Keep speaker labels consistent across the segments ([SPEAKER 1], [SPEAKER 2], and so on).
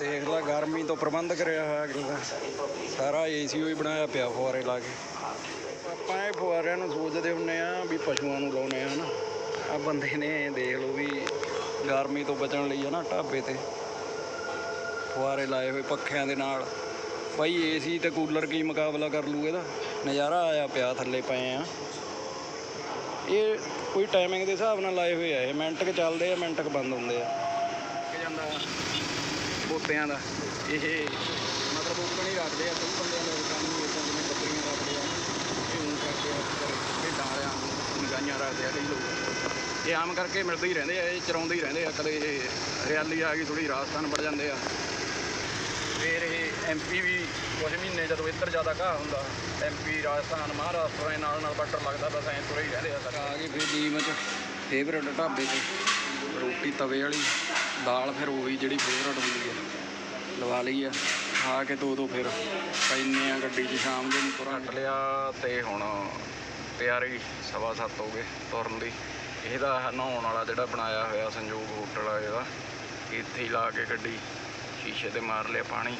[SPEAKER 1] ਦੇਖ ਲੈ ਗਰਮੀ ਤੋਂ ਪ੍ਰਬੰਧ ਕਰਿਆ ਹੋਇਆ ਅਗਲੇ ਦਾ ਸਾਰਾ ਏਸੀ ਹੀ ਬਣਾਇਆ ਪਿਆ ਫੁਆਰੇ ਲਾ ਕੇ। ਆਪਾਂ ਇਹ ਫੁਆਰਿਆਂ ਨੂੰ ਸੋਚਦੇ ਹੁੰਨੇ ਆ ਵੀ ਪਸ਼ੂਆਂ ਨੂੰ ਲਾਉਨੇ ਆ, ਹਨਾ। ਆ ਬੰਦੇ ਨੇ ਦੇਖ ਲਓ ਵੀ ਗਰਮੀ ਤੋਂ ਬਚਣ ਲਈ ਹੈ ਨਾ ਢਾਬੇ ਤੇ ਫੁਆਰੇ ਲਾਏ ਹੋਏ ਪੱਖਿਆਂ ਦੇ ਨਾਲ। ਬਾਈ ਏਸੀ ਤੇ ਕੂਲਰ ਕੀ ਮੁਕਾਬਲਾ ਕਰ ਲੂ ਇਹਦਾ? ਨਜ਼ਾਰਾ ਆਇਆ ਪਿਆ ਥੱਲੇ ਪਏ ਆ। ਇਹ ਕੋਈ ਟਾਈਮਿੰਗ ਦੇ ਹਿਸਾਬ ਨਾਲ ਲਾਏ ਹੋਏ ਆ, ਇਹ ਮਿੰਟ ਕ ਚੱਲਦੇ ਆ, ਮਿੰਟ ਕ ਬੰਦ ਹੁੰਦੇ ਆ। ਬੋਤਿਆਂ ਦਾ। ਇਹ ਮਤਲਬ ਉੱਪਰ ਹੀ ਰੱਖਦੇ ਆ, ਕਈ ਬੰਦਿਆਂ ਦੇ ਕੰਮ ਨੂੰ ਇਦਾਂ ਜਿਵੇਂ ਬੱਕਰੀਆਂ ਰੱਖਦੇ ਆ ਇਹ ਹੁਣ ਕਰਦੇ ਆ ਇਹ ਡਾਲਿਆਂ ਨੂੰ ਗਾਈਆਂ ਰੱਖਦੇ ਆ ਕਈ ਲੋਕ। ਇਹ ਆਮ ਕਰਕੇ ਮਿਲਦੇ ਹੀ ਰਹਿੰਦੇ ਆ, ਇਹ ਚਰਾਉਂਦੇ ਹੀ ਰਹਿੰਦੇ ਆ, ਕਦੇ ਇਹ ਹਰਿਆਲੀ ਆ ਗਈ ਥੋੜੀ ਰਾਜਸਥਾਨ ਵੜ ਜਾਂਦੇ ਆ। ਫਿਰ ਇਹ ਐਮਪੀ ਵੀ ਕੁਝ ਮਹੀਨੇ ਜਦੋਂ ਇੱਧਰ ਜ਼ਿਆਦਾ ਘਾਹ ਹੁੰਦਾ ਐਮਪੀ ਰਾਜਸਥਾਨ, ਮਹਾਰਾਸ਼ਟਰ ਦੇ ਨਾਲ ਨਾਲ ਬਾਰਡਰ ਲੱਗਦਾ, ਬਸ ਐਂ ਤੁਰੇ ਹੀ ਰਹਿੰਦੇ ਆ ਆ ਗਏ ਫਿਰ ਡੀਮ ਚ ਫੇਵਰਟ ਢਾਬੇ ਤੇ, ਰੋਟੀ ਤਵੇ ਵਾਲੀ। ਦਾਲ ਫਿਰ ਉਹੀ ਜਿਹੜੀ ਫੇਵਰਟ ਹੁੰਦੀ ਹੈ ਲਵਾ ਲਈ ਆ। ਖਾ ਕੇ ਦੋ ਦੋ ਫਿਰ ਪੈਨੇ ਆ ਗੱਡੀ 'ਚ ਸ਼ਾਮ ਦੇ ਨੂੰ ਤੁਰਾਂ ਲਿਆ ਤੇ ਹੁਣ ਤਿਆਰੀ ਸਵਾ ਸੱਤ ਹੋ ਗਏ ਤੁਰਨ ਦੀ। ਇਹਦਾ ਨਹਾਉਣ ਵਾਲਾ ਜਿਹੜਾ ਬਣਾਇਆ ਹੋਇਆ ਸੰਜੋਗ ਹੋਟਲ ਆ ਇਹਦਾ। ਇੱਥੇ ਹੀ ਲਾ ਕੇ ਗੱਡੀ ਸ਼ੀਸ਼ੇ ਤੇ ਮਾਰ ਲਿਆ ਪਾਣੀ।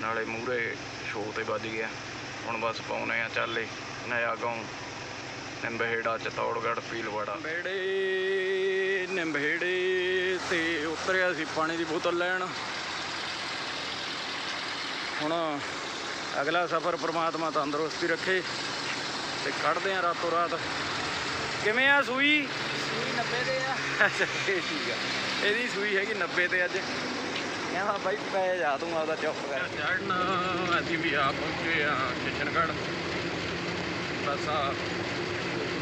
[SPEAKER 1] ਨਾਲੇ ਮੂਰੇ ਸ਼ੋਅ ਤੇ ਵੱਜ ਗਿਆ। ਹੁਣ ਬਸ ਪਾਉਨੇ ਆ ਚਾਲੇ। ਨਇਆ ਗਾਉਂ। ਨਿੰਬਹੇੜਾ ਚਤੌੜਗੜ੍ਹ ਪੀਲਵਾੜਾ। ਨਿੰਬਹੇੜੇ ਤੇ ਉਤਰਿਆ ਸੀ ਪਾਣੀ ਦੀ ਬੋਤਲ ਲੈਣ। ਹੁਣ ਅਗਲਾ ਸਫ਼ਰ ਪ੍ਰਮਾਤਮਾ ਤੰਦਰੁਸਤੀ ਰੱਖੇ ਤੇ ਕੱਢਦੇ ਆ ਰਾਤੋਂ ਰਾਤ। ਕਿਵੇਂ ਆ ਸੂਈ? ਸੂਈ 90 ਤੇ ਆ। ਅੱਛਾ ਠੀਕ ਆ। ਇਹਦੀ ਸੂਈ ਹੈਗੀ 90 ਤੇ ਅੱਜ। ਕਹਿੰਦਾ ਬਾਈ ਪੈ ਜਾ ਤੂੰ ਆਪਦਾ ਚੁੱਪ ਕਰ। ਚੜਨਾ ਅਸੀਂ ਵੀ ਆ ਪਹੁੰਚੇ ਆ ਕਿਸ਼ਨਗੜ੍ਹ। ਬਸ ਆ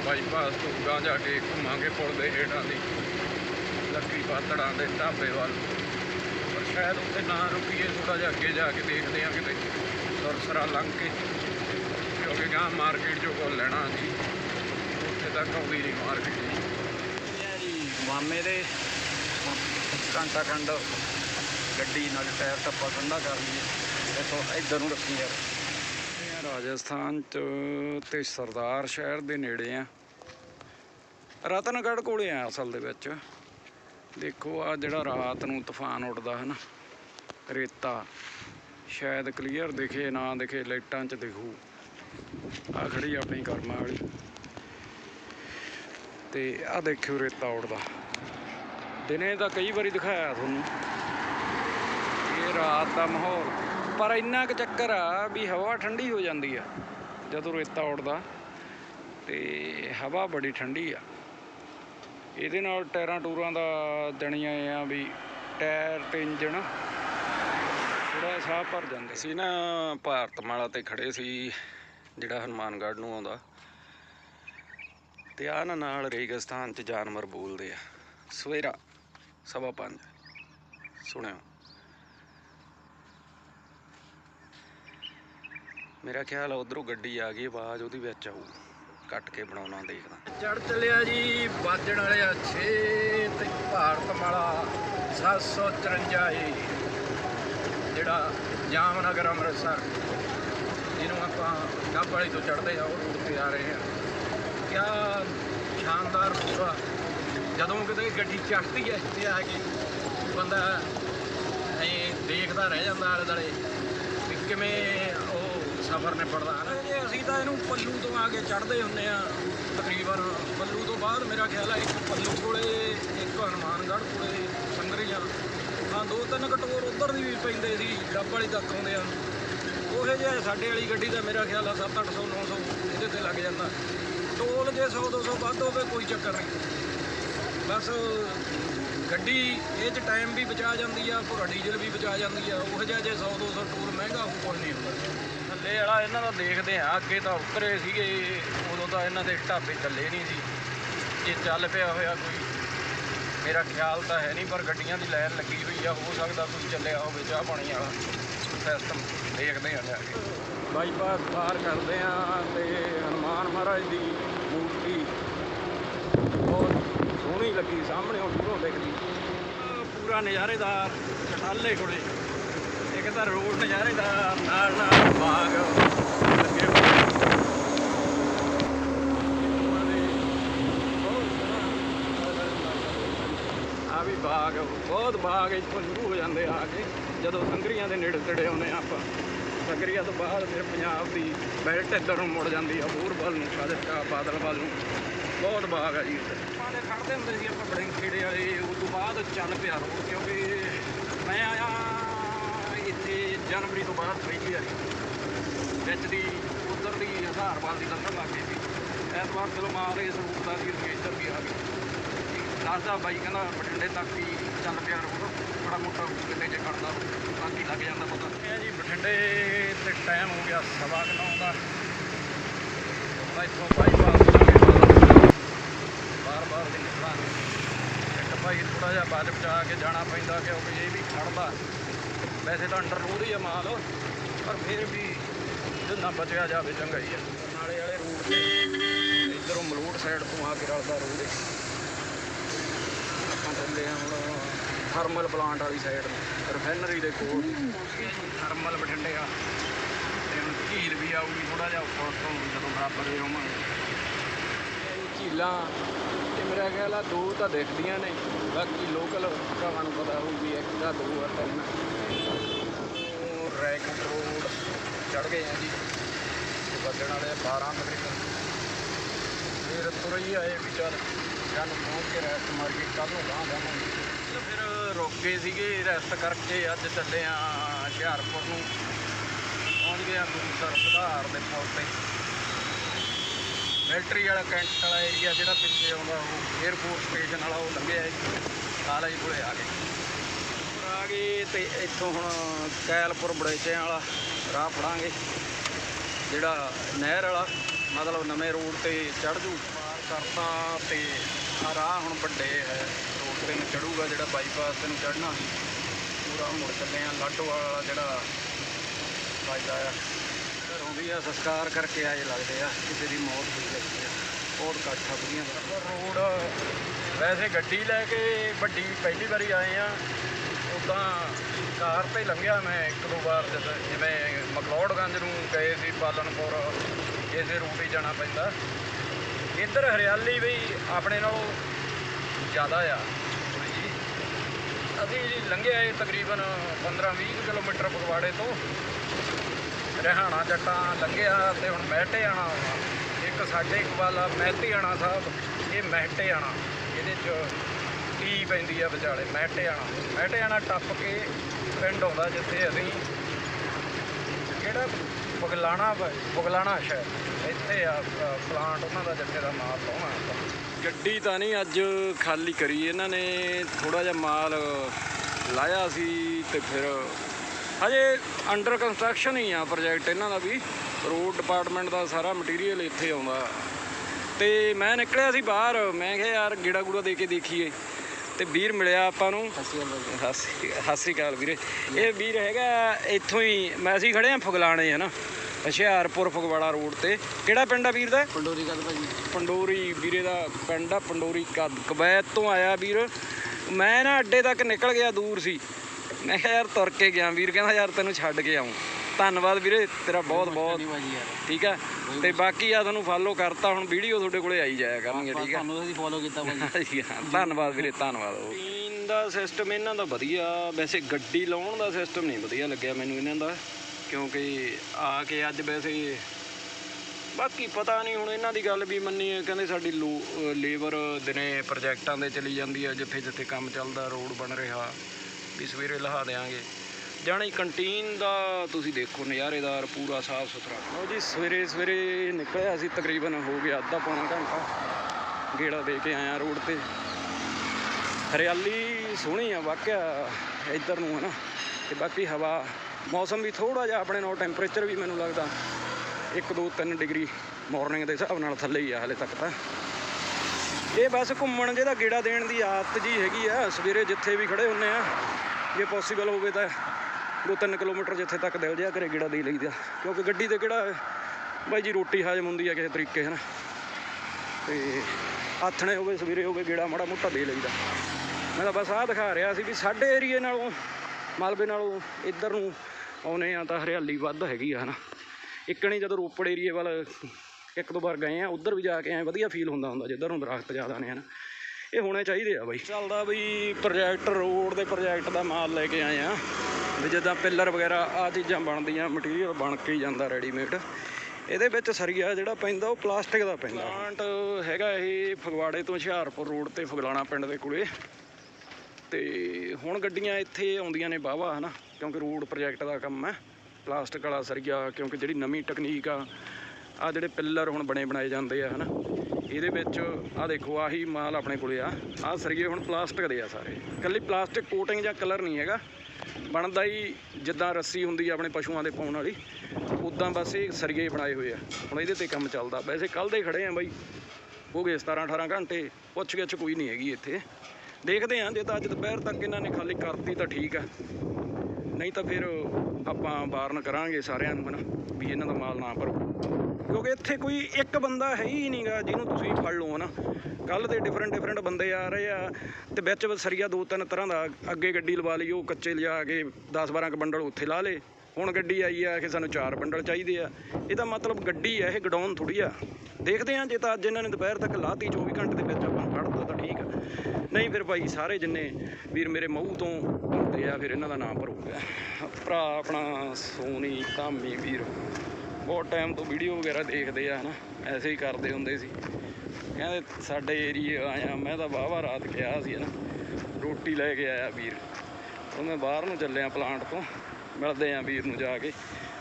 [SPEAKER 1] ਬਾਈਪਾਸ ਤੋਂ ਗਾਂ ਜਾ ਕੇ ਘੁੰਮਾਂਗੇ ਪੁਲ ਦੇ ਹੇਠਾਂ ਦੀ। ਲੱਕੀ ਪਾਤੜਾਂ ਦੇ ਢਾਬੇ ਵੱਲ। ਪਰ ਸ਼ਾਇਦ ਉੱਥੇ ਨਾ ਰੁਕੀਏ ਥੋੜਾ ਜਿਹਾ ਅੱਗੇ ਜਾ ਕੇ ਦੇਖਦੇ ਆ ਕਿਤੇ। ਸੁਰਸਰਾ ਲੰਘ ਕੇ ਕਿਉਂਕਿ ਗਾਂ ਮਾਰਕੀਟ ਜੋ ਕੋਲ ਲੈਣਾ ਸੀ। ਉੱਥੇ ਤੱਕ ਆਉਂਦੀ ਨਹੀਂ ਮਾਰਕੀਟ ਜੀ। ਮਾਮੇ ਦੇ ਘੰਟਾ ਖੰਡ ਗੱਡੀ ਨਾਲ ਟਾਇਰ ਟੱਪਾ ਠੰਡਾ ਕਰ ਲਈਏ। ਇੱਥੋਂ ਇੱਧਰ ਨੂੰ ਰੱਖੀ ਯਾਰ ਰਾਜਸਥਾਨ ਚ ਤੇ ਸਰਦਾਰ ਸ਼ਹਿਰ ਦੇ ਨੇੜੇ ਆ। ਰਤਨਗੜ੍ਹ ਕੋਲੇ ਆ ਅਸਲ ਦੇ ਵਿੱਚ। ਦੇਖੋ ਆ ਜਿਹੜਾ ਰਾਤ ਨੂੰ ਤੂਫਾਨ ਉੱਡਦਾ ਹੈ ਨਾ, ਰੇਤਾ, ਸ਼ਾਇਦ ਕਲੀਅਰ ਦਿਖੇ, ਨਾ ਦਿਖੇ, ਲਾਈਟਾਂ 'ਚ ਦਿਖੂ। ਆ ਖੜੀ ਆਪਣੀ ਕਰਮਾਂ ਵਾਲੀ। ਤੇ ਆ ਦੇਖਿਓ ਰੇਤਾ ਉੱਡਦਾ। ਦਿਨੇ ਤਾਂ ਕਈ ਵਾਰੀ ਦਿਖਾਇਆ ਤੁਹਾਨੂੰ। ਇਹ ਰਾਤ ਦਾ ਮਾਹੌਲ। ਪਰ ਇੰਨਾ ਕੁ ਚੱਕਰ ਆ ਵੀ ਹਵਾ ਠੰਡੀ ਹੋ ਜਾਂਦੀ ਆ, ਜਦੋਂ ਰੇਤਾ ਉੱਡਦਾ। ਤੇ ਹਵਾ ਬੜੀ ਠੰਡੀ ਆ। ਇਹਦੇ ਨਾਲ ਟਾਇਰਾਂ ਟੂਰਾਂ ਦਾ ਜਣੀਆਂ ਆ ਵੀ ਟਾਇਰ ਤੇ ਇੰਜਣ ਥੋੜਾ ਸਾਹ ਭਰ ਜਾਂਦੇ ਸੀ ਨਾ ਭਾਰਤਮਾਲਾ ਤੇ ਖੜੇ ਸੀ, ਜਿਹੜਾ ਹਨੂਮਾਨਗੜ੍ਹ ਨੂੰ ਆਉਂਦਾ। ਤੇ ਆ ਨਾ ਨਾਲ ਰੇਗਿਸਤਾਨ ਚ ਜਾਨਵਰ ਬੋਲਦੇ ਆ। ਸਵੇਰਾ ਸਵਾ ਪੰਜ। ਸੁਣਿਓ। ਮੇਰਾ ਖਿਆਲ ਆ ਉਧਰੋਂ ਗੱਡੀ ਆ ਗਈ, ਆਵਾਜ਼ ਉਹਦੀ ਵਿੱਚ ਆਊ। ਕੱਟ ਕੇ ਬਣਾਉਣਾ ਦੇਖਦਾ। ਚੜ ਚੱਲਿਆ ਜੀ ਵੱਜਣ ਵਾਲੇ ਆ 6 ਤੇ ਭਾਰਤਮਾਲਾ 754 ਏ। ਜਿਹੜਾ ਜਾਮਨਗਰ ਅੰਮ੍ਰਿਤਸਰ, ਜਿਹਨੂੰ ਆਪਾਂ ਗੱਬ ਵਾਲੀ ਤੋਂ ਚੜਦੇ ਆ, ਉਹ ਰੂਟ ਤੇ ਆ ਰਹੇ ਆ। ਕਿਆ ਸ਼ਾਨਦਾਰ ਪੂਰਾ ਜਦੋਂ ਕਿਤੇ ਗੱਡੀ ਚੜਦੀ ਹੈ ਇੱਥੇ ਆ ਕੇ, ਬੰਦਾ ਐ ਦੇਖਦਾ ਰਹਿ ਜਾਂਦਾ ਆਲੇ ਦੁਆਲੇ ਵੀ ਕਿਵੇਂ ਸਫ਼ਰ ਨਿਬੜਦਾ ਹੈ ਜੇ ਅਸੀਂ ਤਾਂ ਇਹਨੂੰ ਪੱਲੂ ਤੋਂ ਆ ਕੇ ਚੜ੍ਹਦੇ ਹੁੰਨੇ ਆ ਤਕਰੀਬਨ ਪੱਲੂ ਤੋਂ ਬਾਅਦ ਮੇਰਾ ਖਿਆਲ ਹੈ ਇੱਕ ਪੱਲੂ ਕੋਲੇ, ਇੱਕ ਹਨੂਮਾਨਗੜ੍ਹ ਕੋਲੇ ਸੰਗਰੀਆਂ ਹਾਂ, ਦੋ ਤਿੰਨ ਕਟੋਰ ਉਧਰ ਦੀ ਵੀ ਪੈਂਦੇ ਸੀ, ਡੱਬ ਵਾਲੀ ਤੱਕ ਆਉਂਦੇ ਆ। ਉਹ ਜਿਹਾ ਸਾਡੇ ਵਾਲੀ ਗੱਡੀ ਦਾ ਮੇਰਾ ਖਿਆਲ ਆ 7-800 900 ਇਹਦੇ ਤੇ ਲੱਗ ਜਾਂਦਾ। ਟੋਲ ਜੇ 100 200 ਵੱਧ ਹੋਵੇ ਕੋਈ ਚੱਕਰ ਨਹੀਂ। ਬਸ ਗੱਡੀ ਇਹ ਚ ਟਾਈਮ ਵੀ ਬਚਾ ਜਾਂਦੀ ਆ ਪੂਰਾ ਡੀਜ਼ਲ ਵੀ ਬਚਾ ਜਾਂਦੀ ਆ। ਉਹ ਜਿਹਾ ਜੇ 100 200 ਟੂਰ ਮਹਿੰਗਾ ਹੋ ਕੋਈ ਨਹੀਂ ਹੁੰਦਾ। ਥੱਲੇ ਵਾਲਾ, ਇਹਨਾਂ ਦਾ ਦੇਖਦੇ ਆ ਅੱਗੇ ਤਾਂ ਉਤਰੇ ਸੀਗੇ, ਉਦੋਂ ਤਾਂ ਇਹਨਾਂ ਦੇ ਢਾਬੇ ਚੱਲੇ ਨਹੀਂ ਸੀ। ਜੇ ਚੱਲ ਪਿਆ ਹੋਇਆ ਕੋਈ, ਮੇਰਾ ਖਿਆਲ ਤਾਂ ਹੈ ਨਹੀਂ, ਪਰ ਗੱਡੀਆਂ ਦੀ ਲਾਈਨ ਲੱਗੀ ਹੋਈ ਆ, ਹੋ ਸਕਦਾ ਕੋਈ ਚੱਲਿਆ ਹੋਵੇ, ਚਾਹ ਪਾਣੀ ਵਾਲਾ ਸਿਸਟਮ ਦੇਖਦੇ ਆ ਜਾ ਕੇ। ਬਾਈਪਾਸ ਪਾਰ ਕਰਦੇ ਆ ਤੇ ਹਨੂਮਾਨ ਮਹਾਰਾਜ ਦੀ ਮੂਰਤੀ ਬਹੁਤ ਸੋਹਣੀ ਲੱਗੀ, ਸਾਹਮਣੇ ਉਹ ਦੂਰੋਂ ਦਿਖਦੀ ਆਹ ਪੂਰਾ ਨਜ਼ਾਰੇਦਾਰ ਚਟਾਲੇ ਕੋਲੇ ਇੱਕ ਤਾਂ ਰੋਡ ਨਜ਼ਾਰੇਦਾਰ ਨਾਲ ਨਾਲ ਬਾਗ ਲੱਗੇ ਆ। ਵੀ ਬਾਗ, ਬਹੁਤ ਬਾਗ ਇੱਥੋਂ ਸ਼ੁਰੂ ਹੋ ਜਾਂਦੇ ਆ ਕੇ, ਜਦੋਂ ਸੰਗਰੀਆਂ ਦੇ ਨੇੜੇ ਤੇੜੇ ਆਉਂਦੇ ਆ ਆਪਾਂ। ਸੰਗਰੀਆਂ ਤੋਂ ਬਾਅਦ ਫਿਰ ਪੰਜਾਬ ਦੀ ਬੈਲਟ ਇੱਧਰ ਨੂੰ ਮੁੜ ਜਾਂਦੀ ਆ, ਹੋਰ ਵੱਲ ਨੂੰ ਫਾਜ਼ਿਲਕਾ ਬਾਦਲ ਵੱਲ ਨੂੰ। ਬਹੁਤ ਬਾਗ ਆ ਜੀ ਇੱਧਰ ਪਾਲੇ ਖੜਦੇ ਹੁੰਦੇ ਸੀ, ਆਪਾਂ ਬੜੇ ਖੇੜੇ ਵਾਲੇ ਉਸ ਤੋਂ ਬਾਅਦ ਚੱਲ ਪਿਆ ਰੋਡ, ਕਿਉਂਕਿ ਮੈਂ ਆਇਆ ਇੱਥੇ ਜਨਵਰੀ ਤੋਂ ਬਾਅਦ ਪਹਿਲੀ ਵਾਰੀ ਵਿੱਚ ਦੀ ਉਧਰ ਦੀ ਹਜ਼ਾਰਵਾਲ ਦੀ ਲੰਘਣ ਲੱਗ ਗਈ ਸੀ। ਇਸ ਵਾਰ ਚਲੋ ਮਾਰ ਇਸ ਰੂਟ ਦਾ ਵੀ ਇੱਧਰ ਵੀ ਆ ਗਈ। ਦੱਸਦਾ ਬਾਈ ਕਹਿੰਦਾ ਬਠਿੰਡੇ ਤੱਕ ਹੀ ਚੱਲ ਪਿਆ ਰੋਡ ਬੜਾ ਮੋਟਾ ਕਿਤੇ ਜੇ ਖੜਦਾ ਬਾਕੀ ਲੱਗ ਜਾਂਦਾ ਪਤਾ। ਇਹ ਜੀ ਬਠਿੰਡੇ ਤੇ ਟਾਈਮ ਹੋ ਗਿਆ ਸਵਾ ਕੁ ਨੌ ਦਾ। ਮੈਂ ਇੱਥੋਂ ਬਾਈਪਾਸ ਬਾਰ ਬਾਰ ਦੀ ਨਿਕਲਾਂਗੇ। ਇੱਕ ਭਾਈ ਥੋੜਾ ਜਿਹਾ ਬਾਅਦ ਬਚਾ ਕੇ ਜਾਣਾ ਪੈਂਦਾ ਕਿਉਂਕਿ ਇਹ ਵੀ ਖੜਦਾ ਵੈਸੇ ਤਾਂ ਅੰਡਰ ਰੋਡ ਹੀ ਆ ਮਾਲ, ਪਰ ਫਿਰ ਵੀ ਜਿੰਨਾ ਬਚਿਆ ਜਾਵੇ ਚੰਗਾ ਹੀ ਆ। ਨਾਲੇ ਵਾਲੇ ਰੂਟ ਤੇ, ਇਧਰੋਂ ਮਲੂਟ ਸਾਈਡ ਤੋਂ ਆ ਕੇ ਰਲਦਾ ਰੋਡ ਹੈ ਆਪਾਂ ਚੱਲੇ ਆ ਹੁਣ ਥਰਮਲ ਪਲਾਂਟ ਵਾਲੀ ਸਾਈਡ ਰਿਫਾਈਨਰੀ ਦੇ ਕੋਲ। ਥਰਮਲ ਬਠਿੰਡੇ ਆ। ਤੇ ਹੁਣ ਝੀਲ ਵੀ ਆਊਗੀ ਥੋੜਾ ਜਿਹਾ ਉੱਪਰ ਤੋਂ ਜਦੋਂ ਬਰਾਬਰ ਦੇ ਹੋਵਾਂਗੇ। ਝੀਲਾਂ, ਤੇ ਮੇਰਾ ਖਿਆਲ ਆ ਦੋ ਤਾਂ ਦਿਖਦੀਆਂ ਨੇ, ਬਾਕੀ ਲੋਕਲ ਭਰਾਵਾਂ ਨੂੰ ਪਤਾ ਹੋਊਗੀ ਇੱਕ ਦਾ ਦੋ ਆ ਤਿੰਨ। ਰੈਕ ਰੋਡ ਚੜ ਗਏ ਆ ਜੀ। ਤੇ ਵੱਜਣ ਵਾਲੇ 12 ਤਕਰੀਬਨ ਫਿਰ ਤੁਰਈ ਆਏ ਵੀ ਚੱਲ ਜਨ ਪਹੁੰਚ ਕੇ ਰੈਸਟ ਮਾਰ ਕੇ ਕੱਲ ਨੂੰ ਗਾਂ ਜਾਵਾਂਗੇ। ਫਿਰ ਰੁਕ ਗਏ ਸੀਗੇ ਰੈਸਟ ਕਰਕੇ ਅੱਜ ਚੱਲੇ ਆ ਹੁਸ਼ਿਆਰਪੁਰ ਨੂੰ। ਪਹੁੰਚ ਗਏ ਆ ਗੁਰੂਸਰ ਸੁਧਾਰ ਦੇ ਪੁਲ ਤੇ। ਮਿਲਟਰੀ ਵਾਲਾ ਕੈਂਟ ਵਾਲਾ ਏਰੀਆ ਜਿਹੜਾ ਪਿੱਛੇ ਆਉਂਦਾ, ਉਹ 에어ਪੋਰਟ ਸਟੇਸ਼ਨ ਵਾਲਾ ਉਹ ਲੰਘਿਆ ਜੀ। ਕਾਲਜ ਕੋਲੇ ਆ ਗਏ। ਆ ਗਏ ਤੇ ਇੱਥੋਂ ਹੁਣ ਕੈਲਪੁਰ ਬੜੇਚਿਆਂ ਵਾਲਾ ਰਾਹ ਫੜਾਂਗੇ, ਜਿਹੜਾ ਨਹਿਰ ਵਾਲਾ, ਮਤਲਬ ਨਵੇਂ ਰੋਡ ਤੇ ਚੜ ਜੂ। ਪਾਰ ਕਰਤਾ ਤੇ ਆ ਰਾਹ ਹੁਣ ਵੱਡੇ ਹੈ, ਰੋਡ ਤੇ ਨੂੰ ਚੜੂਗਾ ਜਿਹੜਾ ਬਾਈਪਾਸ ਤੇ ਨੂੰ ਚੜਨਾ ਪੂਰਾ ਮੁੜ ਚੱਲੇ ਆ ਲਾਡੋਵਾਲ ਵਾਲਾ ਜਿਹੜਾ ਵੱਜਦਾ ਆ। ਘਰੋਂ ਵੀ ਆ, ਸੰਸਕਾਰ ਕਰਕੇ ਆਏ ਲੱਗਦੇ ਆ, ਕਿਸੇ ਦੀ ਮੌਤ ਹੋਈ ਲੱਗਦੀ ਆ। ਬਹੁਤ ਇਕੱਠ ਆ, ਬੁੜੀਆਂ ਰੋਡ, ਵੈਸੇ ਗੱਡੀ ਲੈ ਕੇ ਵੱਡੀ ਪਹਿਲੀ ਵਾਰੀ ਆਏ ਆ। ਤਾਂ ਕਾਰ ਤੇ ਲੰਘਿਆ ਮੈਂ ਇੱਕ ਦੋ ਵਾਰ ਜਦ ਜਿਵੇਂ ਮਕਲੌੜਗੰਜ ਨੂੰ ਗਏ ਸੀ ਪਾਲਨਪੁਰ, ਇਸੇ ਰੂਟ ਹੀ ਜਾਣਾ ਪੈਂਦਾ। ਇੱਧਰ ਹਰਿਆਲੀ ਵੀ ਆਪਣੇ ਨਾਲੋਂ ਜ਼ਿਆਦਾ ਆ ਥੋੜ੍ਹੀ ਜਿਹੀ। ਅਸੀਂ ਲੰਘਿਆ ਇਹ ਤਕਰੀਬਨ 15-20 ਕਿਲੋਮੀਟਰ ਫਗਵਾੜੇ ਤੋਂ। ਰਹਿਾਣਾ ਜੱਟਾਂ ਲੰਘਿਆ ਤੇ ਹੁਣ ਮਹਿਟੇ ਆਣਾ ਇੱਕ ਸਾਡੇ ਇੱਕ ਵਾਲਾ ਮਹਿਤੇ ਆਣਾ ਸਾਹਿਬ, ਇਹ ਮਹਿਟੇ ਆਣਾ। ਇਹਦੇ ਚ ਟੀ ਪੈਂਦੀ ਆ ਵਿਚਾਲੇ? ਮਹਿਟੇ ਆਣਾ ਮਹਿਟੇ ਆਣਾ ਟੱਪ ਕੇ ਪਿੰਡ ਆਉਂਦਾ ਜਿੱਥੇ ਅਸੀਂ। ਕਿਹੜਾ? ਬਗਲਾਣਾ ਬਗਲਾਣਾ ਸ਼ਹਿਰ। ਇੱਥੇ ਆ ਪਲਾਂਟ ਉਹਨਾਂ ਦਾ ਜਿੱਥੇ ਦਾ ਮਾਲ ਪਾਉਣਾ ਗੱਡੀ ਤਾਂ ਨਹੀਂ, ਅੱਜ ਖਾਲੀ ਕਰੀ ਇਹਨਾਂ ਨੇ। ਥੋੜਾ ਜਿਹਾ ਮਾਲ ਲਾਇਆ ਸੀ ਤੇ ਫਿਰ ਹਜੇ ਅੰਡਰ ਕੰਸਟਰਕਸ਼ਨ ਹੀ ਆ ਪ੍ਰੋਜੈਕਟ ਇਹਨਾਂ ਦਾ ਵੀ। ਰੋਡ ਡਿਪਾਰਟਮੈਂਟ ਦਾ ਸਾਰਾ ਮਟੀਰੀਅਲ ਇੱਥੇ ਆਉਂਦਾ। ਤੇ ਮੈਂ ਨਿਕਲਿਆ ਸੀ ਬਾਹਰ। ਮੈਂ ਕਿਹਾ, ਯਾਰ ਗੇੜਾ ਗੂੜਾ ਦੇ ਕੇ ਦੇਖੀਏ। ਤੇ ਵੀਰ ਮਿਲਿਆ ਆਪਾਂ ਨੂੰ। ਸਤਿ ਸ੍ਰੀ ਅਕਾਲ ਵੀਰੇ। ਇਹ ਵੀਰ ਹੈਗਾ ਇੱਥੋਂ ਹੀ ਮੈਂ ਅਸੀਂ ਖੜੇ ਆ ਫਗਲਾਣੇ ਹੈ ਨਾ? ਹੁਸ਼ਿਆਰਪੁਰ ਫਗਵਾੜਾ ਰੋਡ ਤੇ। ਕਿਹੜਾ ਪਿੰਡ ਆ ਵੀਰ ਦਾ?
[SPEAKER 2] ਪੰਡੋਰੀ ਕਦ ਭਾਜੀ।
[SPEAKER 1] ਪੰਡੋਰੀ ਵੀਰੇ ਦਾ ਪਿੰਡ ਆ ਪੰਡੋਰੀ ਕਦ। ਕਵੈਤ ਤੋਂ ਆਇਆ ਵੀਰ। ਮੈਂ ਨਾ ਅੱਡੇ ਤੱਕ ਨਿਕਲ ਗਿਆ ਦੂਰ ਸੀ। ਮੈਂ ਕਿਹਾ ਯਾਰ ਤੁਰ ਕੇ ਗਿਆ ਵੀਰ ਕਹਿੰਦਾ ਯਾਰ ਤੈਨੂੰ ਛੱਡ ਕੇ ਆਉਂ ਧੰਨਵਾਦ ਵੀਰੇ ਤੇਰਾ ਬਹੁਤ ਬਹੁਤ। ਠੀਕ ਆ? ਤੇ ਬਾਕੀ ਆ ਤੁਹਾਨੂੰ ਫਾਲੋ ਕਰਤਾ ਹੁਣ ਵੀਡੀਓ ਤੁਹਾਡੇ ਕੋਲੇ ਆਈ ਜਾਇਆ ਕਰਨਗੇ ਠੀਕ ਆ?
[SPEAKER 2] ਤੁਹਾਨੂੰ ਅਸੀਂ ਫੋਲੋ ਕੀਤਾ ਭਾਜੀ।
[SPEAKER 1] ਹਾਂ ਧੰਨਵਾਦ ਵੀਰੇ ਧੰਨਵਾਦ। ਟੀਨ ਦਾ ਸਿਸਟਮ ਇਹਨਾਂ ਦਾ ਵਧੀਆ ਵੈਸੇ ਗੱਡੀ ਲਾਉਣ ਦਾ ਸਿਸਟਮ ਨਹੀਂ ਵਧੀਆ ਲੱਗਿਆ ਮੈਨੂੰ ਇਹਨਾਂ ਦਾ ਕਿਉਂਕਿ ਆ ਕੇ ਅੱਜ ਵੈਸੇ ਬਾਕੀ ਪਤਾ ਨਹੀਂ ਹੁਣ ਇਹਨਾਂ ਦੀ ਗੱਲ ਵੀ ਮੰਨੀ ਹੈ ਕਹਿੰਦੇ ਸਾਡੀ ਲੇਬਰ ਦਿਨੇ ਪ੍ਰੋਜੈਕਟਾਂ ਦੇ ਚਲੀ ਜਾਂਦੀ ਹੈ ਜਿੱਥੇ ਜਿੱਥੇ ਕੰਮ ਚੱਲਦਾ ਰੋਡ ਬਣ ਰਿਹਾ ਵੀ ਸਵੇਰੇ ਲਹਾ ਦੇਾਂਗੇ ਜਾਣੀ ਕੰਟੀਨ ਦਾ ਤੁਸੀਂ ਦੇਖੋ ਨਜ਼ਾਰੇਦਾਰ, ਪੂਰਾ ਸਾਫ਼ ਸੁਥਰਾ। ਲਓ ਜੀ, ਸਵੇਰੇ ਸਵੇਰੇ ਨਿਕਲਿਆ ਸੀ ਤਕਰੀਬਨ ਹੋ ਗਿਆ ਅੱਧਾ ਪੌਣਾ ਘੰਟਾ। ਗੇੜਾ ਦੇ ਕੇ ਆਇਆ ਰੋਡ ਤੇ। ਹਰਿਆਲੀ ਸੋਹਣੀ ਆ, ਵਾਕਿਆ ਇੱਧਰ ਨੂੰ ਹਨਾ ਤੇ ਬਾਕੀ ਹਵਾ, ਮੌਸਮ ਵੀ ਥੋੜਾ ਜਿਹਾ ਆਪਣੇ ਨਾਲ ਟੈਂਪਰੇਚਰ ਵੀ ਮੈਨੂੰ ਲੱਗਦਾ 1 2 3 ਡਿਗਰੀ ਮਾਰਨਿੰਗ ਦੇ ਹਿਸਾਬ ਨਾਲ ਥੱਲੇ ਹੀ ਆ ਹਲੇ ਤੱਕ ਤਾਂ। ਇਹ ਬਸ ਘੁੰਮਣ ਜਿਹਦਾ ਗੇੜਾ ਦੇਣ ਦੀ ਆਦਤ ਜੀ ਹੈਗੀ ਆ, ਸਵੇਰੇ ਜਿੱਥੇ ਵੀ ਖੜੇ ਹੁੰਨੇ ਆ, ਜੇ ਪੋਸੀਬਲ ਹੋਵੇ ਤਾਂ। 2-3 ਕਿਲੋਮੀਟਰ ਜਿੱਥੇ ਤੱਕ ਦਿਲ ਜਿਆ ਘਰੇ ਗੇੜਾ ਦੇ ਲਈਦਾ ਕਿਉਂਕਿ ਗੱਡੀ ਤੇ ਕਿਹੜਾ ਬਾਈ ਜੀ, ਰੋਟੀ ਹਾਜ਼ਮ ਹੁੰਦੀ ਆ ਕਿਸੇ ਤਰੀਕੇ, ਹਨਾ? ਤੇ ਆਥਣੇ ਹੋਵੇ, ਸਵੇਰੇ ਹੋਵੇ, ਗੇੜਾ ਮਾੜਾ ਮੋਟਾ ਦੇ ਲਈਦਾ। ਮੈਂ ਤਾਂ ਬਸ ਆਹ ਦਿਖਾ ਰਿਹਾ ਸੀ ਵੀ ਸਾਡੇ ਏਰੀਏ ਨਾਲੋਂ ਮਾਲਵੇ ਨਾਲੋਂ ਇੱਧਰ ਨੂੰ ਆਉਨੇ ਆ ਤਾਂ ਹਰਿਆਲੀ ਵੱਧ ਹੈਗੀ ਆ, ਹਨਾ? ਇੱਕਣੀ ਜਦੋਂ ਰੋਪੜ ਏਰੀਏ ਵੱਲ ਇੱਕ ਦੋ ਵਾਰ ਗਏ ਆ, ਉੱਧਰ ਵੀ ਜਾ ਕੇ ਆਏ ਵਧੀਆ ਫੀਲ ਹੁੰਦਾ ਹੁੰਦਾ, ਜਿੱਧਰ ਨੂੰ ਦਰਖਤ ਜ਼ਿਆਦਾ ਨੇ, ਹਨਾ? ਇਹ ਹੋਣੇ ਚਾਹੀਦੇ ਆ ਬਾਈ। ਚੱਲਦਾ ਬਈ ਪ੍ਰੋਜੈਕਟ ਰੋਡ ਦੇ ਪ੍ਰੋਜੈਕਟ ਦਾ ਮਾਲ ਲੈ ਕੇ ਆਏ ਆ। ਵੀ ਜਿੱਦਾਂ ਪਿੱਲਰ ਵਗੈਰਾ ਆ ਚੀਜ਼ਾਂ ਬਣਦੀਆਂ ਮਟੀਰੀਅਲ ਬਣ ਕੇ ਹੀ ਜਾਂਦਾ ਰੈਡੀਮੇਡ ਇਹਦੇ ਵਿੱਚ ਸਰੀਆ ਜਿਹੜਾ ਪੈਂਦਾ, ਉਹ ਪਲਾਸਟਿਕ ਦਾ ਪੈਂਦਾ। ਪਲਾਂਟ ਹੈਗਾ ਇਹ ਫਗਵਾੜੇ ਤੋਂ ਹੁਸ਼ਿਆਰਪੁਰ ਰੋਡ ਤੇ ਫਗਲਾਣਾ ਪਿੰਡ ਦੇ ਕੋਲੇ। ਤੇ ਹੁਣ ਗੱਡੀਆਂ ਇੱਥੇ ਆਉਂਦੀਆਂ ਨੇ ਵਾਹਵਾ, ਹਨਾ? ਕਿਉਂਕਿ ਰੋਡ ਪ੍ਰੋਜੈਕਟ ਦਾ ਕੰਮ ਹੈ। ਪਲਾਸਟਿਕ ਵਾਲਾ ਸਰੀਆ, ਕਿਉਂਕਿ ਜਿਹੜੀ ਨਵੀਂ ਟੈਕਨੀਕ ਆ ਆ ਜਿਹੜੇ ਪਿੱਲਰ ਹੁਣ ਬਣੇ ਬਣਾਏ ਜਾਂਦੇ ਆ, ਹਨਾ? ਇਹਦੇ ਵਿੱਚ ਆ ਦੇਖੋ, ਆਹੀ ਮਾਲ ਆਪਣੇ ਕੋਲੇ ਆ। ਆ ਸਰੀਏ ਹੁਣ ਪਲਾਸਟਿਕ ਦੇ ਆ ਸਾਰੇ। ਇਕੱਲੀ ਪਲਾਸਟਿਕ ਕੋਟਿੰਗ ਜਾਂ ਕਲਰ ਨਹੀਂ ਹੈਗਾ। ਬਣਦਾ ਹੀ ਜਿੱਦਾਂ ਰੱਸੀ ਹੁੰਦੀ ਆ ਆਪਣੇ ਪਸ਼ੂਆਂ ਦੇ ਪਾਉਣ ਵਾਲੀ, ਉਦਾਂ ਬਸ ਇਹ ਸਰੀਏ ਬਣਾਏ ਹੋਏ ਆ। ਹੁਣ ਇਹਦੇ ਤੇ ਕੰਮ ਚੱਲਦਾ। ਵੈਸੇ ਕੱਲ ਦੇ ਖੜੇ ਆ ਬਾਈ। ਹੋ ਗਏ 17 18 ਘੰਟੇ ਪੁੱਛ ਗਿੱਛ ਕੋਈ ਨਹੀਂ ਹੈਗੀ ਇੱਥੇ। ਦੇਖਦੇ ਆਂ, ਜੇ ਤਾਂ ਅੱਜ ਦੁਪਹਿਰ ਤੱਕ ਇਹਨਾਂ ਨੇ ਖਾਲੀ ਕਰਤੀ ਤਾਂ ਠੀਕ ਆ। ਨਹੀਂ ਤਾਂ ਫਿਰ ਆਪਾਂ ਵਾਰਨ ਕਰਾਂਗੇ ਸਾਰਿਆਂ ਨੂੰ ਹਨਾ, ਵੀ ਇਹਨਾਂ ਦਾ ਮਾਲ ਨਾ ਭਰੋ। ਕਿਉਂਕਿ ਇੱਥੇ ਕੋਈ ਇੱਕ ਬੰਦਾ ਹੈ ਹੀ ਨਹੀਂਗਾ ਜਿਹਨੂੰ ਤੁਸੀਂ ਫੜ ਲਓ ਹਨਾ। ਕੱਲ ਦੇ ਡਿਫਰੈਂਟ ਡਿਫਰੈਂਟ ਬੰਦੇ ਆ ਰਹੇ ਆ ਤੇ ਵਿੱਚ ਸਰੀਆ ਦੋ ਤਿੰਨ ਤਰ੍ਹਾਂ ਦਾ, ਅੱਗੇ ਗੱਡੀ ਲਵਾ ਲਈ, ਉਹ ਕੱਚੇ ਲਿਆ ਕੇ 10 12 ਕ ਬੰਡਲ ਉੱਥੇ ਲਾ ਲੇ ਹੁਣ ਗੱਡੀ ਆਈ ਆ ਕਿ ਸਾਨੂੰ ਚਾਰ ਬੰਡਲ ਚਾਹੀਦੇ ਆ। ਇਹਦਾ ਮਤਲਬ ਗੱਡੀ ਆ, ਇਹ ਗਡਾਊਨ ਥੋੜੀ ਆ। ਦੇਖਦੇ ਆ ਜੇ ਤਾਂ ਅੱਜ ਇਹਨਾਂ ਨੇ ਦੁਪਹਿਰ ਤੱਕ ਲਾਤੀ 24 ਘੰਟੇ ਦੇ ਵਿੱਚ ਆਪਾਂ ਨੂੰ ਕੱਢ ਦਿੱਤਾ ਤਾਂ ਠੀਕ ਆ ਨਹੀਂ ਫਿਰ ਭਾਈ ਸਾਰੇ ਜਿੰਨੇ ਵੀਰ ਮੇਰੇ ਮਊ ਤੋਂ ਹੁੰਦੇ ਆ, ਫਿਰ ਇਹਨਾਂ ਦਾ ਨਾਮ ਭਰੂਗਾ ਭਰਾ ਆਪਣਾ ਸੋਨੀ, ਧਾਮੀ ਵੀਰ। ਬਹੁਤ ਟਾਈਮ ਤੋਂ ਵੀਡੀਓ ਵਗੈਰਾ ਦੇਖਦੇ ਆ, ਹਨਾ। ਐਸੇ ਹੀ ਕਰਦੇ ਹੁੰਦੇ ਸੀ। ਕਹਿੰਦੇ ਸਾਡੇ ਏਰੀਏ ਆਇਆ, ਮੈਂ ਤਾਂ ਵਾਹਵਾ ਰਾਤ ਗਿਆ ਸੀ, ਹਨਾ। ਰੋਟੀ ਲੈ ਕੇ ਆਇਆ ਵੀਰ। ਉਹ ਮੈਂ ਬਾਹਰ ਨੂੰ ਚੱਲਿਆ ਪਲਾਂਟ ਤੋਂ। ਮਿਲਦੇ ਆ ਵੀਰ ਨੂੰ ਜਾ ਕੇ।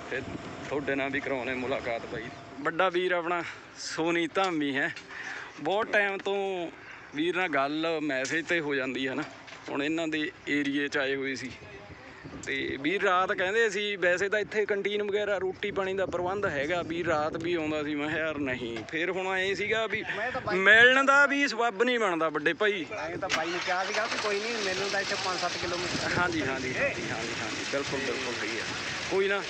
[SPEAKER 1] ਫਿਰ ਤੁਹਾਡੇ ਨਾਲ ਵੀ ਕਰਾਉਣੇ ਮੁਲਾਕਾਤ ਬਾਈ ਵੱਡਾ ਵੀਰ ਆਪਣਾ ਸੋਨੀ, ਧਾਮੀ ਹੈ। ਬਹੁਤ ਟਾਈਮ ਤੋਂ ਵੀਰ ਨਾਲ ਗੱਲ ਮੈਸੇਜ ਤੇ ਹੋ ਜਾਂਦੀ ਹੈ ਨਾ। ਹੁਣ ਇਹਨਾਂ ਦੇ ਏਰੀਏ 'ਚ ਆਏ ਹੋਏ ਸੀ। ਤੇ ਵੀਰ ਰਾਤ ਕਹਿੰਦੇ ਸੀ ਵੈਸੇ ਤਾਂ ਇੱਥੇ ਕੰਟੀਨ ਵਗੈਰਾ ਰੋਟੀ ਪਾਣੀ ਦਾ ਪ੍ਰਬੰਧ ਹੈਗਾ ਵੀ ਰਾਤ ਵੀ ਆਉਂਦਾ ਸੀ। ਮੈਂ ਯਾਰ ਨਹੀਂ ਫਿਰ ਹੁਣ ਐ ਸੀਗਾ ਵੀ ਮਿਲਣ ਦਾ ਵੀ ਸਬੱਬ ਨਹੀਂ ਬਣਦਾ ਵੱਡੇ ਭਾਈ।
[SPEAKER 2] ਇਹ ਤਾਂ ਬਾਈ ਨੇ ਕਿਹਾ ਸੀਗਾ ਕਿ ਕੋਈ ਨਹੀਂ ਮੈਨੂੰ ਤਾਂ ਇੱਥੇ 5-7 ਕਿਲੋਮੀਟਰ
[SPEAKER 1] ਹਾਂਜੀ ਹਾਂਜੀ ਹਾਂਜੀ ਹਾਂਜੀ ਹਾਂਜੀ ਬਿਲਕੁਲ ਬਿਲਕੁਲ ਸਹੀ ਹੈ ਕੋਈ ਨਾ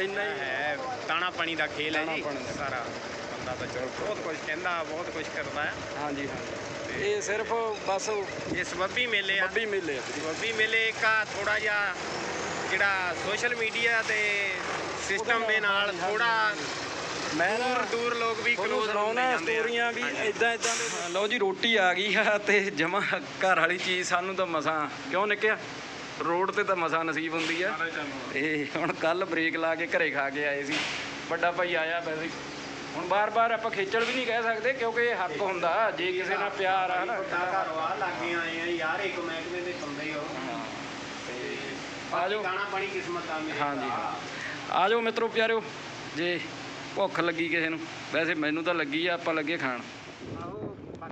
[SPEAKER 1] ਇੰਨਾ ਹੀ।
[SPEAKER 2] ਹੈ ਤਾਣਾ ਪਾਣੀ ਦਾ ਖੇਲ ਹੈ ਜੀ। ਸਾਰਾ ਬੰਦਾ ਤਾਂ ਚਲੋ ਬਹੁਤ ਕੁਝ ਕਹਿੰਦਾ ਬਹੁਤ ਕੁਝ ਕਰਦਾ ਹੈ।
[SPEAKER 1] ਹਾਂਜੀ ਹਾਂਜੀ। ਇਹ ਸਿਰਫ ਬਸ
[SPEAKER 2] ਇਹ ਸਬੱਬੀ ਮੇਲੇ ਆ।
[SPEAKER 1] ਵੱਡੀ ਮੇਲੇ ਆ।
[SPEAKER 2] ਸਬੱਬੀ ਮੇਲੇ ਆ ਥੋੜਾ ਜਿਹਾ ਜਿਹੜਾ ਸੋਸ਼ਲ ਮੀਡੀਆ ਤੇ ਸਿਸਟਮ ਦੇ ਨਾਲ ਥੋੜਾ
[SPEAKER 1] ਮੈਂ ਨਾ
[SPEAKER 2] ਦੂਰ ਦੂਰ ਲੋਕ ਵੀ
[SPEAKER 1] ਤੁਹਾਨੂੰ
[SPEAKER 2] ਕਲੋਜ਼
[SPEAKER 1] ਸੁਣਾਉਣਾ ਸਟੋਰੀਆਂ ਵੀ। ਇਦਾਂ ਇਦਾਂ ਦੇ। ਲਓ ਜੀ ਰੋਟੀ ਆ ਗਈ ਆ ਤੇ ਜਮਾ ਘਰ ਵਾਲੀ ਚੀਜ਼ ਸਾਨੂੰ ਤਾਂ ਮਸਾਂ ਕਿਉਂ ਨਿਕਿਆ? ਰੋਡ ਤੇ ਤਾਂ ਮਸਾਂ ਨਸੀਬ ਹੁੰਦੀ ਆ। ਇਹ ਹੁਣ ਕੱਲ ਬ੍ਰੇਕ ਲਾ ਕੇ ਘਰੇ ਖਾ ਕੇ ਆਏ ਸੀ। ਵੱਡਾ ਭਾਈ ਆਇਆ ਵੈਸੇ। ਹੁਣ ਬਾਰ-ਬਾਰ ਆਪਾਂ ਖੇਚਲ ਵੀ ਨਹੀਂ ਕਹਿ ਸਕਦੇ ਕਿਉਂਕਿ ਇਹ ਹੱਕ ਹੁੰਦਾ ਜੇ ਕਿਸੇ ਨਾਲ ਪਿਆਰ ਆ ਨਾ।
[SPEAKER 2] ਘਰ ਵਾਹ ਲੱਗੇ ਆਏ ਆ ਯਾਰ ਇੱਕ ਮਹਿਕਮੇ ਦੇ ਬੰਦੇ ਹੀ। ਹੋ
[SPEAKER 1] ਤੇ ਆ ਜਾਓ
[SPEAKER 2] ਦਾਣਾ ਪਾਣੀ ਕਿਸਮਤ ਆ ਮੇਰੇ।
[SPEAKER 1] ਹਾਂਜੀ ਹਾਂ। ਆ ਜਾਓ ਮਿੱਤਰੋ ਪਿਆਰਿਓ ਜੇ ਭੁੱਖ ਲੱਗੀ ਕਿਸੇ ਨੂੰ ਵੈਸੇ ਮੈਨੂੰ ਤਾਂ ਲੱਗੀ ਆ ਆਪਾਂ ਲੱਗੇ ਖਾਣ।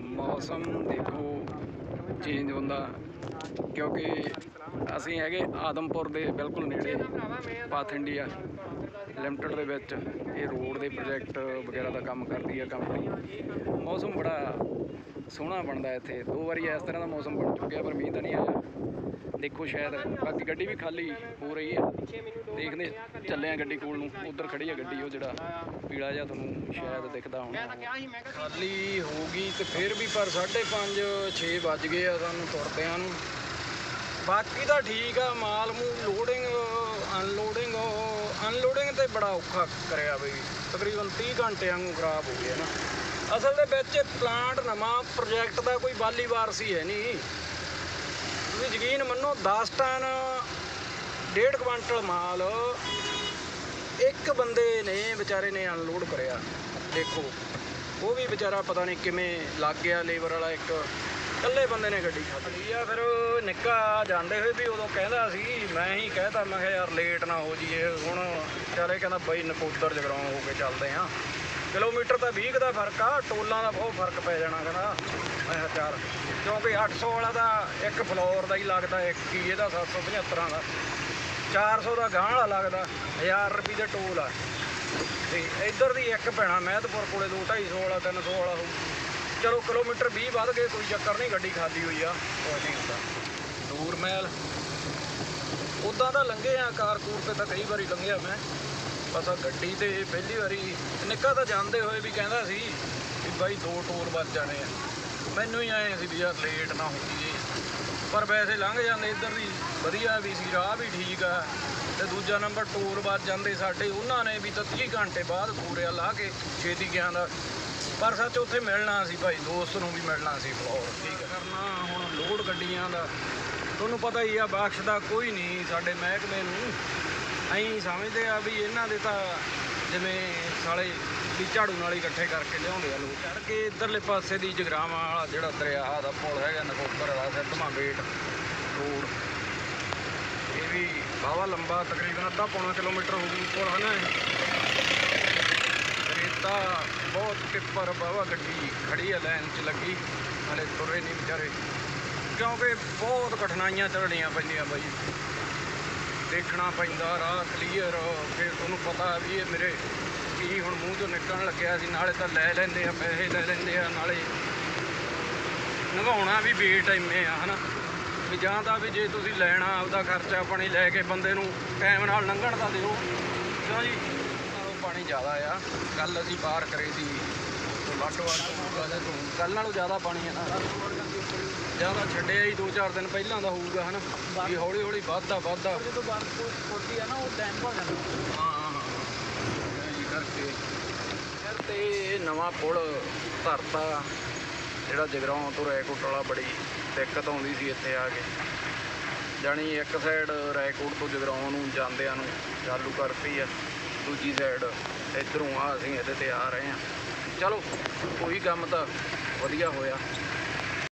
[SPEAKER 1] ਮੌਸਮ ਦੇਖੋ ਚੇਂਜ ਹੁੰਦਾ ਕਿਉਂਕਿ ਅਸੀਂ ਹੈਗੇ ਆਦਮਪੁਰ ਦੇ ਬਿਲਕੁਲ ਨੇੜੇ ਪਾਥ ਇੰਡੀਆ। ਲਿਮਟਿਡ ਦੇ ਵਿੱਚ ਇਹ ਰੋਡ ਦੇ ਪ੍ਰੋਜੈਕਟ ਵਗੈਰਾ ਦਾ ਕੰਮ ਕਰਦੀ ਆ ਕੰਪਨੀ ਮੌਸਮ ਬੜਾ ਸੋਹਣਾ ਬਣਦਾ ਇੱਥੇ। ਦੋ ਵਾਰੀ ਇਸ ਤਰ੍ਹਾਂ ਦਾ ਮੌਸਮ ਬਣ ਚੁੱਕਿਆ, ਪਰ ਮੀਂਹ ਤਾਂ ਨਹੀਂ ਆਇਆ। ਦੇਖੋ ਸ਼ਾਇਦ ਬਾਕੀ ਗੱਡੀ ਵੀ ਖਾਲੀ ਹੋ ਰਹੀ ਹੈ ਦੇਖਦੇ ਚੱਲੇ ਆ ਗੱਡੀ ਕੋਲ ਨੂੰ। ਉਧਰ ਖੜੀ ਆ ਗੱਡੀ, ਉਹ ਜਿਹੜਾ ਪੀਲਾ ਜਿਹਾ ਤੁਹਾਨੂੰ ਸ਼ਾਇਦ ਦਿਖਦਾ ਹੋਣਾ। ਖਾਲੀ ਹੋ ਗਈ ਤੇ ਫਿਰ ਵੀ ਪਰ 5:30 6 ਵੱਜ ਗਏ ਆ ਸਾਨੂੰ ਤੁਰਦਿਆਂ ਨੂੰ। ਬਾਕੀ ਤਾਂ ਠੀਕ ਆ, ਮਾਲ ਮੂ ਲੋਡਿੰਗ ਅਨਲੋਡਿੰਗ ਅਨਲੋਡਿੰਗ ਤੇ ਬੜਾ ਔਖਾ ਕਰਿਆ ਬਈ। ਤਕਰੀਬਨ 30 ਘੰਟੇ ਵਾਂਗੂ ਖਰਾਬ ਹੋ ਗਿਆ ਨਾ। ਅਸਲ ਦੇ ਵਿੱਚ ਪਲਾਂਟ ਨਵਾਂ ਪ੍ਰੋਜੈਕਟ ਦਾ ਕੋਈ ਬਾਲੀ ਵਾਰਸੀ ਹੈ ਨਹੀਂ। ਤੁਸੀਂ ਯਕੀਨ ਮੰਨੋ 10 ਟਨ, ਡੇਢ ਕੁਆਂਟਲ ਮਾਲ ਇੱਕ ਬੰਦੇ ਨੇ ਵਿਚਾਰੇ ਨੇ ਅਨਲੋਡ ਕਰਿਆ। ਦੇਖੋ, ਉਹ ਵੀ ਵਿਚਾਰਾ ਪਤਾ ਨਹੀਂ ਕਿਵੇਂ ਲੱਗ ਗਿਆ, ਲੇਬਰ ਵਾਲਾ ਇੱਕ ਇਕੱਲੇ ਬੰਦੇ ਨੇ ਗੱਡੀ ਖਾਧੀ ਆ, ਫਿਰ ਨਿੱਕਾ ਜਾਂਦੇ ਹੋਏ ਵੀ ਉਦੋਂ ਕਹਿੰਦਾ ਸੀ, ਮੈਂ ਹੀ ਕਹਿਤਾ, ਮੈਂ ਕਿਹਾ ਯਾਰ ਲੇਟ ਨਾ ਹੋ ਜੀਏ ਹੁਣ ਚੱਲੇ ਕਹਿੰਦਾ ਬਈ ਨਕੋਦਰ ਜਗਰਾਉਂ ਹੋ ਕੇ ਚੱਲਦੇ ਆ। ਕਿਲੋਮੀਟਰ ਤਾਂ 20 ਕੁ ਦਾ ਫ਼ਰਕ ਆ, ਟੋਲਾਂ ਦਾ ਬਹੁਤ ਫ਼ਰਕ ਪੈ ਜਾਣਾ ਕਹਿੰਦਾ। ਮੈਂ ਕਿਹਾ ਚੱਲ, ਕਿਉਂਕਿ 800 ਵਾਲਾ ਤਾਂ ਇੱਕ ਫਲੋਰ ਦਾ ਹੀ ਲੱਗਦਾ, ਇੱਕ ਹੀ, ਇਹਦਾ 775 ਦਾ। 400 ਦਾ ਗਾਂਹ ਵਾਲਾ ਲੱਗਦਾ 1000 ਰੁਪਏ ਦੇ ਟੋਲ ਆ। ਤੇ ਇੱਧਰ ਦੀ ਇੱਕ ਪੈਣਾ ਮਹਿਤਪੁਰ ਕੋਲੇ 2 250 ਵਾਲਾ 300 ਵਾਲਾ ਹੋਊ। ਚਲੋ ਕਿਲੋਮੀਟਰ 20 ਵੱਧ ਗਏ, ਕੋਈ ਚੱਕਰ ਨਹੀਂ, ਗੱਡੀ ਖਾਲੀ ਹੋਈ ਆ। ਕੋਈ ਨਹੀਂ ਹੁੰਦਾ ਦੂਰ ਮਹਿਲ। ਉਦਾਂ ਤਾਂ ਲੰਘੇ ਆ ਕਾਰਕੂਰ ਤੇ ਤਾਂ ਕਈ ਵਾਰੀ ਲੰਘਿਆ ਮੈਂ। ਬਸ ਆ ਗੱਡੀ ਤੇ ਪਹਿਲੀ ਵਾਰੀ ਨਿੱਕਾ ਤਾਂ ਜਾਂਦੇ ਹੋਏ ਵੀ ਕਹਿੰਦਾ ਸੀ ਵੀ ਬਾਈ ਦੋ ਟੋਲ ਵੱਜ ਜਾਣੇ ਆ। ਮੈਨੂੰ ਹੀ ਆਏ ਸੀ ਵੀ ਯਾਰ ਲੇਟ ਨਾ ਹੋ ਜੀ ਪਰ ਵੈਸੇ ਲੰਘ ਜਾਂਦੇ, ਇੱਧਰ ਦੀ ਵਧੀਆ ਵੀ ਸੀ, ਰਾਹ ਵੀ ਠੀਕ ਆ। ਤੇ ਦੂਜਾ ਨੰਬਰ ਟੂਰ ਵੱਜ ਜਾਂਦੇ ਸਾਡੇ, ਉਹਨਾਂ ਨੇ ਵੀ ਤਾਂ 30 ਘੰਟੇ ਬਾਅਦ ਪੂਰਿਆ ਲਾ ਕੇ, ਛੇਤੀ ਗਿਆ ਦਾ। ਪਰ ਸੱਚ ਉੱਥੇ ਮਿਲਣਾ ਸੀ ਭਾਈ ਦੋਸਤ ਨੂੰ ਵੀ ਮਿਲਣਾ ਸੀ ਫਲੋਰ ਠੀਕ ਹੈ। ਕਰਨਾ ਹੁਣ ਲੋਡ ਗੱਡੀਆਂ ਦਾ। ਤੁਹਾਨੂੰ ਪਤਾ ਹੀ ਆ ਬਖਸ਼ ਦਾ ਕੋਈ ਨਹੀਂ ਸਾਡੇ ਮਹਿਕਮੇ ਨੂੰ। ਐਂ ਸਮਝਦੇ ਆ ਵੀ ਇਹਨਾਂ ਦੇ ਤਾਂ ਜਿਵੇਂ ਸਾਲੇ ਵੀ ਝਾੜੂ ਨਾਲ ਹੀ ਇਕੱਠੇ ਕਰਕੇ ਲਿਆਉਂਦੇ ਆ ਲੋਕ। ਚੜ ਕੇ ਇਧਰਲੇ ਪਾਸੇ ਦੀ ਜਗਰਾਵਾਂ ਵਾਲਾ ਜਿਹੜਾ ਦਰਿਆ ਦਾ ਪੁਲ ਹੈਗਾ ਨਕੋਦਰ ਵਾਲਾ ਸਿੱਧਵਾਂ ਬੇਟ ਰੋਡ। ਇਹ ਵੀ ਬਾਵਾ ਲੰਬਾ ਤਕਰੀਬਨ ਅੱਧਾ ਪੌਣਾ ਕਿਲੋਮੀਟਰ ਹੋਊਗੀ ਪੁਲ ਹੈ ਨਾ ਇਹ? ਤਾਂ ਬਹੁਤ ਟਿੱਪਰ ਬਾਵਾ ਗੱਡੀ ਖੜੀ ਹੈ ਲਾਈਨ 'ਚ ਲੱਗੀ ਹਲੇ ਤੁਰੇ ਨਹੀਂ ਵਿਚਾਰੇ। ਕਿਉਂਕਿ ਬਹੁਤ ਕਠਿਨਾਈਆਂ ਚੱਲਣੀਆਂ ਪੈਂਦੀਆਂ ਬਾਈ। ਦੇਖਣਾ ਪੈਂਦਾ, ਰਾਹ ਕਲੀਅਰ ਫਿਰ ਤੁਹਾਨੂੰ ਪਤਾ ਵੀ ਇਹ ਮੇਰੇ ਕੀ ਹੁਣ ਮੂੰਹ ਚੋਂ ਨਿਕਲਣ ਲੱਗਿਆ ਸੀ, ਨਾਲੇ ਤਾਂ ਲੈ ਲੈਂਦੇ ਆ, ਪੈਸੇ ਲੈ ਲੈਂਦੇ ਆ, ਨਾਲੇ ਨਗਾਉਣਾ ਵੀ ਬੇਟਾਈਮੇ ਆ, ਹਨਾ। ਵੀ ਜਾਂ ਤਾਂ ਵੀ ਜੇ ਤੁਸੀਂ ਲੈਣਾ, ਆਪਦਾ ਖਰਚਾ ਪਾਣੀ ਲੈ ਕੇ ਬੰਦੇ ਨੂੰ ਟਾਈਮ ਨਾਲ ਲੰਘਣ ਦਾ ਦਿਓ। ਕਿਉਂ ਜੀ? ਪਾਣੀ ਜ਼ਿਆਦਾ ਆ। ਕੱਲ ਅਸੀਂ ਬਾਹਰ ਕਰੇ ਸੀ। ਲਾਟੋ ਤੋਂ ਕੱਲ ਨਾਲੋਂ ਜ਼ਿਆਦਾ ਪਾਣੀ ਆ ਨਾ। ਜ਼ਿਆਦਾ ਛੱਡਿਆ ਹੀ 2-4 ਦਿਨ ਪਹਿਲਾਂ ਦਾ ਹੋਊਗਾ ਹਨਾ। ਵੀ ਹੌਲੀ ਹੌਲੀ ਵੱਧਦਾ ਵੱਧਦਾ।
[SPEAKER 3] ਜਦੋਂ ਬਰਫ਼ ਛੋਟੀ ਆ ਨਾ ਉਹ ਡੈਮ ਹੋ ਜਾਂਦਾ।
[SPEAKER 1] ਹਾਂ ਹਾਂ ਹਾਂ। ਇਹ ਕਰਕੇ। ਯਾਰ ਤੇ ਇਹ ਨਵਾਂ ਪੁਲ ਧਰਤਾ। ਜਿਹੜਾ ਜਗਰਾਉਂ ਤੋਂ ਰੈਕੋਟ ਵਾਲਾ ਬੜੀ ਦਿੱਕਤ ਆਉਂਦੀ ਸੀ ਇੱਥੇ ਆ ਕੇ। ਜਾਣੀ ਇੱਕ ਸਾਈਡ ਰੈਕੋਟ ਤੋਂ ਜਗਰਾਉਂ ਨੂੰ ਜਾਂਦਿਆਂ ਨੂੰ ਚਾਲੂ ਕਰਤੀ ਆ। ਦੂਜੀ ਸਾਈਡ ਇਧਰੋਂ ਆ ਅਸੀਂ ਇਹਦੇ ਤੇ ਆ ਰਹੇ ਹਾਂ। ਚਲੋ ਕੋਈ ਕੰਮ ਤਾਂ ਵਧੀਆ ਹੋਇਆ।